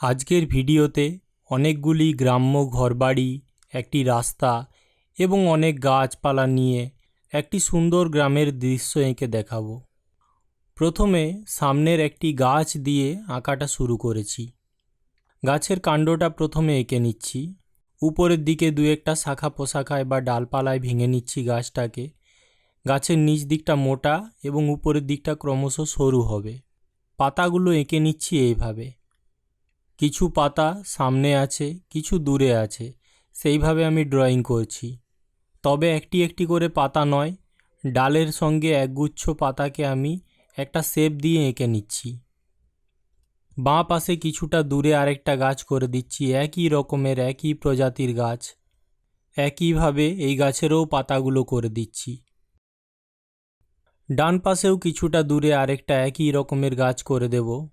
আজকের ভিডিওতে অনেকগুলি গ্রাম্য ঘরবাড়ি, একটি রাস্তা এবং অনেক গাছপালা নিয়ে একটি সুন্দর গ্রামের দৃশ্য এঁকে দেখাবো। প্রথমে সামনের একটি গাছ দিয়ে আঁকাটা শুরু করেছি। গাছের কাণ্ডটা প্রথমে এঁকে নিচ্ছি। উপরের দিকে দু একটা শাখা পোশাখায় বা ডালপালায় ভেঙে নিচ্ছি গাছটাকে। গাছের নিচ দিকটা মোটা এবং উপরের দিকটা ক্রমশ সরু হবে। পাতাগুলো এঁকে নিচ্ছি এইভাবে। কিছু পাতা সামনে আছে, কিছু দূরে আছে। সেইভাবে আমি ড্রয়িং করছি। তবে একটি একটি করে পাতা নয়, ডালের সঙ্গে একগুচ্ছ পাতাকে আমি একটা শেপ দিয়ে এঁকে নিচ্ছি। বাঁ পাশে কিছুটা দূরে আরেকটা গাছ করে দিচ্ছি, একই রকমের, একই প্রজাতির গাছ। একইভাবে এই গাছেরও পাতাগুলো করে দিচ্ছি। ডান পাশেও কিছুটা দূরে আরেকটা একই রকমের গাছ করে দেব।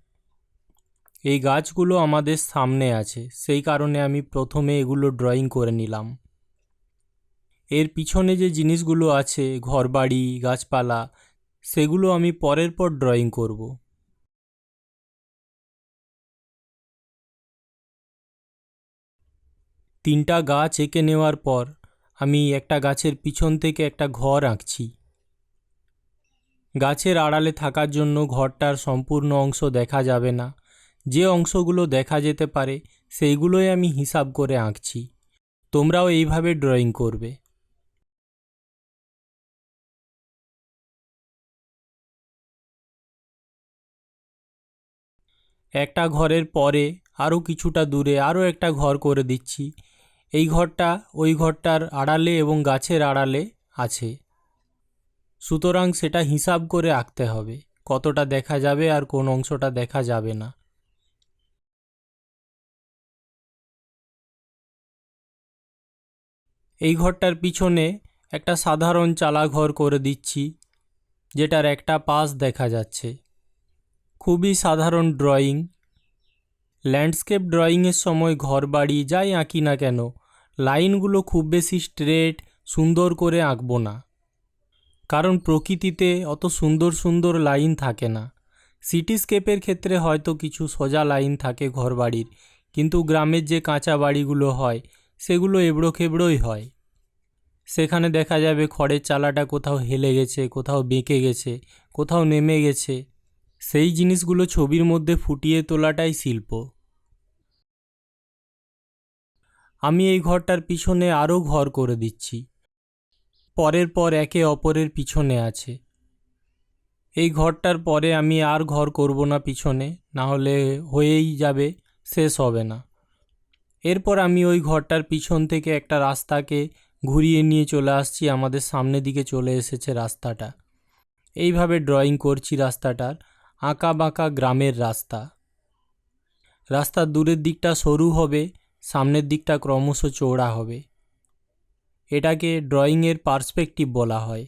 এই গাছগুলো আমাদের সামনে আছে। সেই কারণে আমি প্রথমে এগুলো ড্রয়িং করে নিলাম। এর পিছনে যে জিনিসগুলো আছে, ঘরবাড়ি, গাছপালা, সেগুলো আমি পরের পর ড্রয়িং করব। তিনটা গাছ এঁকে নেওয়ার পর আমি একটা গাছের পিছন থেকে একটা ঘর আঁকছি। গাছের আড়ালে থাকার জন্য ঘরটার সম্পূর্ণ অংশ দেখা যাবে না। যে অংশগুলো দেখা যেতে পারে, সেইগুলোই আমি হিসাব করে আঁকছি। তোমরাও এইভাবে ড্রয়িং করবে। একটা ঘরের পরে আরও কিছুটা দূরে আরও একটা ঘর করে দিচ্ছি। এই ঘরটা ওই ঘরটার আড়ালে এবং গাছের আড়ালে আছে। সুতরাং সেটা হিসাব করে আঁকতে হবে, কতটা দেখা যাবে আর কোন অংশটা দেখা যাবে না। এই ঘরটার পিছনে একটা সাধারণ চালা ঘর করে দিচ্ছি, যেটার একটা পাশ দেখা যাচ্ছে। খুবই সাধারণ ড্রয়িং। ল্যান্ডস্কেপ ড্রয়িংয়ের সময় ঘর বাড়ি যাই আঁকি না কেন, লাইনগুলো খুব বেশি স্ট্রেট, সুন্দর করে আঁকবো না। কারণ প্রকৃতিতে অত সুন্দর সুন্দর লাইন থাকে না। সিটিস্কেপের ক্ষেত্রে হয়তো কিছু সোজা লাইন থাকে ঘরবাড়ির, কিন্তু গ্রামের যে কাঁচা বাড়িগুলো হয়, সেগুলো এবড়ো খেবড়োই হয়। সেখানে দেখা যাবে খড়ের চালাটা কোথাও হেলে গেছে, কোথাও বেঁকে গেছে, কোথাও নেমে গেছে। সেই জিনিসগুলো ছবির মধ্যে ফুটিয়ে তোলাটাই শিল্প। আমি এই ঘরটার পিছনে আরও ঘর করে দিচ্ছি। পরের পর একে অপরের পিছনে আছে। এই ঘরটার পরে আমি আর ঘর করব না পিছনে, না হলে হয়েই যাবে, শেষ হবে না। এরপর আমি ওই ঘরটার পিছন থেকে একটা রাস্তাকে ঘুরিয়ে নিয়ে চলে আসছি, আমাদের সামনের দিকে চলে এসেছে রাস্তাটা। এইভাবে ড্রয়িং করছি রাস্তাটার আঁকা বাঁকা গ্রামের রাস্তা। রাস্তার দূরের দিকটা সরু হবে, সামনের দিকটা ক্রমশ চৌড়া হবে। এটাকে ড্রয়িংয়ের পার্সপেক্টিভ বলা হয়।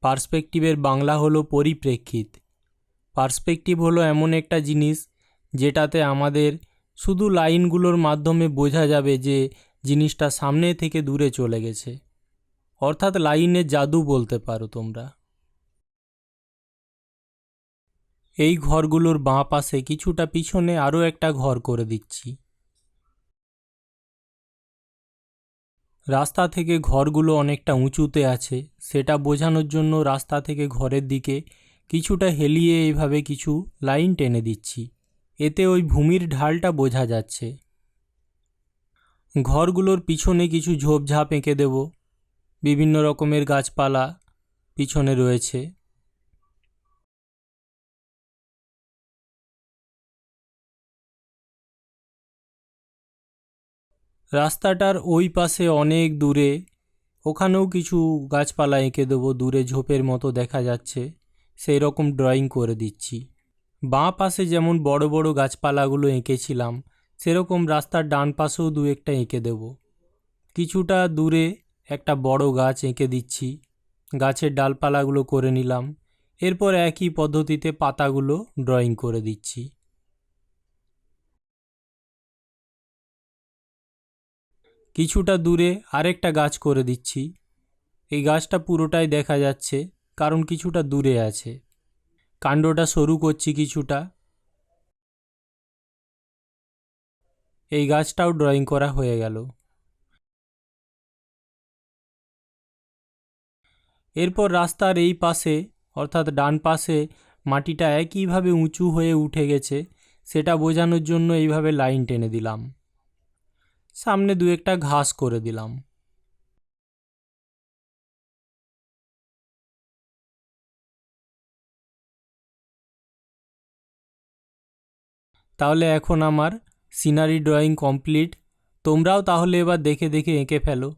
পার্সপেক্টিভের বাংলা হলো পরিপ্রেক্ষিত। পার্সপেক্টিভ হলো এমন একটা জিনিস, যেটাতে আমাদের শুধু লাইনগুলোর মাধ্যমে বোঝা যাবে যে জিনিসটা সামনে থেকে দূরে চলে গেছে। অর্থাৎ লাইনের জাদু বলতে পারো তোমরা। এই ঘরগুলোর বাঁ পাশে কিছুটা পিছনে আরও একটা ঘর করে দিচ্ছি। রাস্তা থেকে ঘরগুলো অনেকটা উঁচুতে আছে। সেটা বোঝানোর জন্য রাস্তা থেকে ঘরের দিকে কিছুটা হেলিয়ে এইভাবে কিছু লাইন টেনে দিচ্ছি। এতে ওই ভূমির ঢালটা বোঝা যাচ্ছে। ঘরগুলোর পিছনে কিছু ঝোপঝাপ এঁকে দেব। বিভিন্ন রকমের গাছপালা পিছনে রয়েছে। রাস্তাটার ওই পাশে অনেক দূরে ওখানেও কিছু গাছপালা এঁকে দেবো। দূরে ঝোপের মতো দেখা যাচ্ছে। সেই রকম ড্রয়িং করে দিচ্ছি। বাঁ পাশে যেমন বড় বড় গাছপালাগুলো এঁকেছিলাম সেরকম রাস্তার ডান পাশেও দু একটা এঁকে দেব। কিছুটা দূরে একটা বড় গাছ এঁকে দিচ্ছি। গাছের ডালপালাগুলো করে নিলাম। এরপর একই পদ্ধতিতে পাতাগুলো ড্রয়িং করে দিচ্ছি। কিছুটা দূরে আরেকটা গাছ করে দিচ্ছি। এই গাছটা পুরোটাই দেখা যাচ্ছে, কারণ কিছুটা দূরে আছে। কাণ্ডটা সরু করছি কিছুটা। এই গাছটাও ড্রয়িং করা হয়ে গেল। এরপর রাস্তার এই পাশে, অর্থাৎ ডান পাশে, মাটিটা একইভাবে উঁচু হয়ে উঠে গেছে, সেটা বোঝানোর জন্য এইভাবে লাইন টেনে দিলাম। সামনে দু একটা ঘাস করে দিলাম। তাহলে এখন আমার সিনারি ড্রয়িং কমপ্লিট। তোমরাও তাহলে এবার দেখে দেখে এঁকে ফেলো।